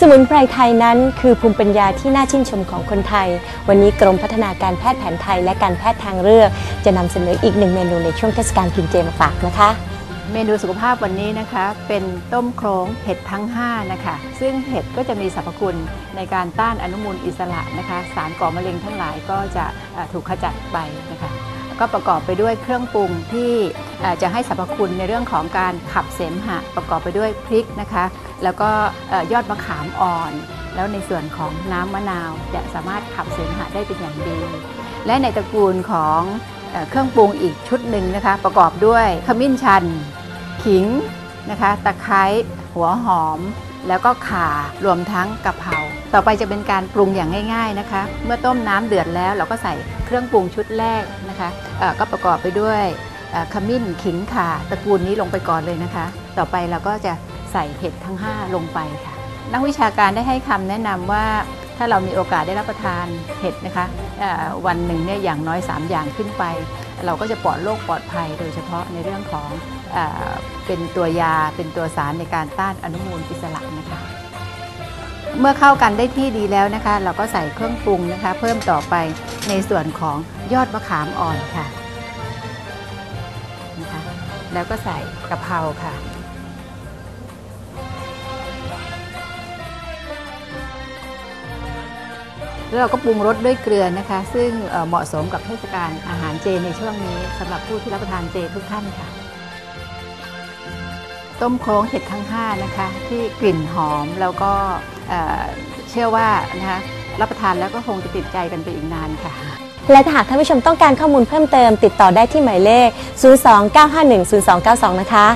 สมุนไพรไทยนั้นคือภูมิปัญญาที่น่าชื่นชมของคนไทย วันนี้กรมพัฒนาการแพทย์แผนไทยและการแพทย์ทางเลือก จะนำเสนออีกหนึ่งเมนูในช่วงเทศกาลกินเจมาฝากนะคะ เมนูสุขภาพวันนี้นะคะ เป็นต้มโครงเห็ดทั้ง 5 นะคะ ซึ่งเห็ดก็จะมีสรรพคุณในการต้านอนุมูลอิสระนะคะ สารก่อมะเร็งทั้งหลายก็จะถูกขจัดไปนะคะ ก็ประกอบไปด้วยเครื่องปรุงที่จะให้สรรพคุณในเรื่องของการขับเสมหะ ประกอบไปด้วยพริกนะคะ แล้วก็ยอดมะขามอ่อน แล้วในส่วนของน้ำมะนาวจะสามารถขับเสมหะได้เป็นอย่างดี และในตระกูลของเครื่องปรุงอีกชุดหนึ่งนะคะ ประกอบด้วยขมิ้นชัน ขิงนะคะ ตะไคร้ หัวหอม แล้วก็ข่ารวมทั้งกะเพราต่อไปจะเป็นการปรุงอย่างง่าย ๆนะคะ เมื่อต้มน้ำเดือดแล้วเราก็ใส่เครื่องปรุงชุดแรกนะคะก็ประกอบไปด้วยขมิ้นขิงข่าตระกูลนี้ลงไปก่อนเลยนะคะ ต่อไปเราก็จะใส่เห็ดทั้ง 5 ลงไปค่ะ นักวิชาการได้ให้คำแนะนำว่าถ้าเรามีโอกาสได้รับประทานเห็ดนะคะวันหนึ่งเนี่ยอย่างน้อย 3 อย่างขึ้นไป เราก็จะปลอดโรคปลอดภัย โดยเฉพาะในเรื่องของเออเป็นตัวยาเป็นตัวสารในการต้านอนุมูลอิสระนะคะเมื่อเข้ากันได้ที่ดีแล้วนะคะ เราก็ใส่เครื่องปรุงนะคะ เพิ่มต่อไปในส่วนของยอดมะขามอ่อนค่ะนะคะแล้วก็ใส่กะเพราค่ะ แล้วเราก็ปรุงรสด้วยเกลือนะคะ ซึ่งเหมาะสมกับเทศกาลอาหารเจในช่วงนี้สำหรับผู้ที่รับประทานเจทุกท่านค่ะ ต้มโครงเห็ดทั้ง5นะคะ ที่กลิ่นหอมแล้วก็เอ่อเชื่อว่านะคะรับประทานแล้วก็คงจะติดใจกันไปอีกนานค่ะ และถ้าหากท่านผู้ชมต้องการข้อมูลเพิ่มเติม ติดต่อได้ที่หมายเลข 029510292 นะคะ